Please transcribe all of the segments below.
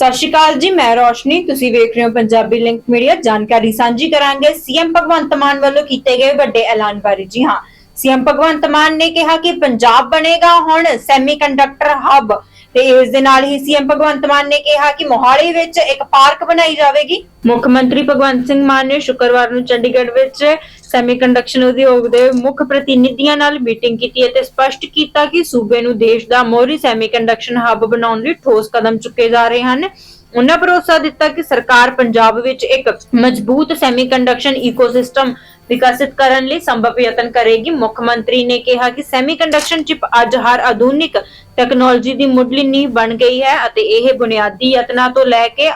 ਸਤਿ ਸ਼੍ਰੀ ਅਕਾਲ ਜੀ, ਮੈਂ ਰੋਸ਼ਨੀ, ਤੁਸੀਂ ਵੇਖ ਰਹੇ ਹੋ ਪੰਜਾਬੀ ਲਿੰਕ ਮੀਡੀਆ ਜਾਣਕਾਰੀ ਸਾਂਝੀ ਕਰਾਂਗੇ। ਸੀਐਮ ਭਗਵੰਤ ਮਾਨ ਵੱਲੋਂ ਕੀਤੇ ਗਏ ਵੱਡੇ ਐਲਾਨ ਬਾਰੇ। ਜੀ ਹਾਂ, ਸੀਐਮ ਭਗਵੰਤ ਮਾਨ ਨੇ ਕਿਹਾ ਕਿ ਪੰਜਾਬ ਬਣੇਗਾ, ਹੁਣ ਸੈਮੀਕੰਡਕਟਰ ਹੱਬ ਤੇ ਇਸ ਦੇ ਨਾਲ ਹੀ ਸੀਐਮ ਭਗਵੰਤ ਮਾਨ ਨੇ ਕਿਹਾ ਕਿ ਮੋਹਾਲੀ ਵਿੱਚ ਇੱਕ ਪਾਰਕ ਬਣਾਈ ਜਾਵੇਗੀ। ਮੁੱਖ ਮੰਤਰੀ ਭਗਵੰਤ ਸਿੰਘ ਮਾਨ ਨੇ ਸ਼ੁੱਕਰਵਾਰ ਨੂੰ ਚੰਡੀਗੜ੍ਹ ਵਿੱਚ ਸੈਮੀਕੰਡਕਸ਼ਨ ਉਦਯੋਗ ਦੇ ਮੁੱਖ ਪ੍ਰਤੀਨਿਧੀਆਂ ਨਾਲ ਮੀਟਿੰਗ ਕੀਤੀ ਅਤੇ ਸਪਸ਼ਟ ਕੀਤਾ ਕਿ ਸੂਬੇ ਨੂੰ ਦੇਸ਼ ਦਾ ਮੋਹਰੀ ਸੈਮੀਕੰਡਕਸ਼ਨ ਹੱਬ ਬਣਾਉਣ ਲਈ ਠੋਸ ਕਦਮ ਚੁੱਕੇ ਜਾ ਰਹੇ ਹਨ। ਉਹਨਾਂ ਭਰੋਸਾ ਦਿੱਤਾ ਕਿ ਸਰਕਾਰ ਪੰਜਾਬ ਵਿੱਚ ਇੱਕ ਮਜ਼ਬੂਤ ਸੈਮੀਕੰਡਕਸ਼ਨ ਇਕੋਸਿਸਟਮ ਵਿਕਸਿਤ ਕਰਨ ਲਈ ਸੰਭਵ ਯਤਨ ਕਰੇਗੀ। ਮੁੱਖ ਮੰਤਰੀ ਨੇ ਕਿਹਾ ਕਿ ਸੈਮੀਕੰਡਕਸ਼ਨ ਚਿਪ ਅੱਜ ਹਰ ਆਧੁਨਿਕ ਟੈਕਨੋਲੋਜੀ ਦੀ ਮੁੱਢਲੀ ਨੀਂਹ ਬਣ ਗਈ ਹੈ ਅਤੇ ਇਹ ਬੁਨਿਆਦੀ ਯਤਨਾਂ ਤੋਂ ਲੈ ਕੇ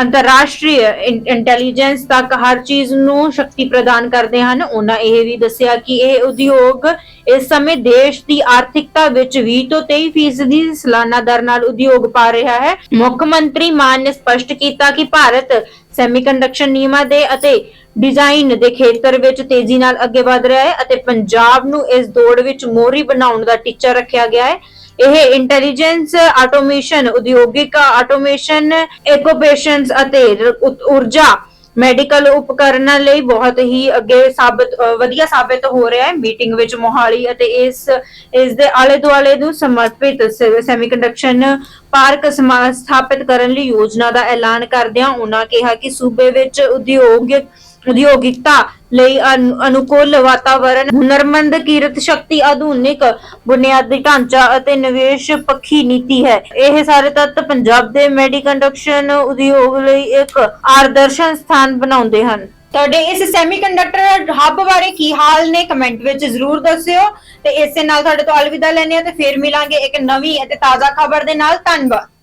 ਅੰਤਰਰਾਸ਼ਟਰੀ ਇੰਟੈਲੀਜੈਂਸ ਤੱਕ ਹਰ ਚੀਜ਼ ਨੂੰ ਸ਼ਕਤੀ ਪ੍ਰਦਾਨ ਕਰਦੇ ਹਨ। ਉਹਨਾਂ ਇਹ ਵੀ ਦੱਸਿਆ ਕਿ ਇਹ ਉਦਯੋਗ ਇਸ ਸਮੇਂ ਦੇਸ਼ ਦੀ ਆਰਥਿਕਤਾ ਵਿੱਚ 20 ਤੋਂ 23 ਫੀਸਦੀ ਸਾਲਾਨਾ ਦਰ ਨਾਲ ਉਦਯੋਗ ਪਾ ਰਿਹਾ ਹੈ। ਮੁੱਖ ਮੰਤਰੀ ਮਾਨ ਨੇ ਸਪਸ਼ਟ ਕੀਤਾ ਕਿ ਭਾਰਤ ਸੈਮੀਕੰਡਕਸ਼ਨ ਨਿਯਮਾਂ ਦੇ ਅਤੇ ਡਿਜ਼ਾਈਨ ਦੇ ਖੇਤਰ ਵਿੱਚ ਤੇਜ਼ੀ ਨਾਲ ਅੱਗੇ ਵਧ ਰਿਹਾ ਹੈ ਅਤੇ ਪੰਜਾਬ ਨੂੰ ਇਸ ਦੌੜ ਵਿੱਚ ਮੋਹਰੀ ਬਣਾਉਣ ਦਾ ਟੀਚਾ ਰੱਖਿਆ ਗਿਆ ਹੈ। ਇਹ ਇੰਟੈਲੀਜੈਂਸ ਆਟੋਮੇਸ਼ਨ ਉਦਯੋਗਿਕ ਆਟੋਮੇਸ਼ਨ ਇਕੋਪੇਸ਼ਨਸ ਅਤੇ ਊਰਜਾ ਮੈਡੀਕਲ ਉਪਕਰਨਾਂ ਲਈ ਬਹੁਤ ਹੀ ਅੱਗੇ ਸਾਬਤ ਵਧੀਆ ਸਾਬਤ ਹੋ ਰਿਹਾ ਹੈ। ਮੀਟਿੰਗ ਵਿੱਚ ਮੋਹਾਲੀ ਅਤੇ ਇਸ ਇਸ ਦੇ ਆਲੇ ਦੁਆਲੇ ਨੂੰ ਸਮਰਪਿਤ ਸੈਮੀਕੰਡਕਸ਼ਨ ਪਾਰਕ ਸਮਾ- ਸਥਾਪਿਤ ਕਰਨ ਲਈ ਯੋਜਨਾ ਦਾ ਐਲਾਨ ਕਰਦਿਆਂ ਉਹਨਾਂ ਕਿਹਾ ਕਿ ਸੂਬੇ ਵਿੱਚ ਉਦਯੋਗ ਉਦਯੋਗਿਕਤਾ ਲਈ ਅਨੁ- ਅਨੁਕੂਲ ਵਾਤਾਵਰਣ, ਹੁਨਰਮੰਦ ਕੀਰਤ ਸ਼ਕਤੀ, ਆਧੁਨਿਕ ਬੁਨਿਆਦੀ ਢਾਂਚਾ ਅਤੇ ਨਿਵੇਸ਼ ਪੱਖੀ ਨੀਤੀ ਹੈ। ਇਹ ਸਾਰੇ ਤੱਤ ਪੰਜਾਬ ਦੇ ਮੈਡੀਕੰਡਕਸ਼ਨ ਉਦਯੋਗ ਲਈ ਇੱਕ ਆਦਰਸ਼ਨ ਸਥਾਨ ਬਣਾਉਂਦੇ ਹਨ। ਤੁਹਾਡੇ ਇਸ ਸੈਮੀਕੰਡਕਟਰ ਹੱਬ ਬਾਰੇ ਕੀ ਹਾਲ ਨੇ ਕਮੈਂਟ ਵਿੱਚ ਜ਼ਰੂਰ ਦੱਸਿਓ ਤੇ ਇਸੇ ਨਾਲ ਤੁਹਾਡੇ ਤੋਂ ਅਲਵਿਦਾ ਲੈਂਦੇ ਆ ਤੇ ਫੇਰ ਮਿਲਾਂਗੇ ਇੱਕ ਨਵੀਂ ਅਤੇ ਤਾਜ਼ਾ ਖਬਰ ਦੇ ਨਾਲ। ਧੰਨਵਾਦ।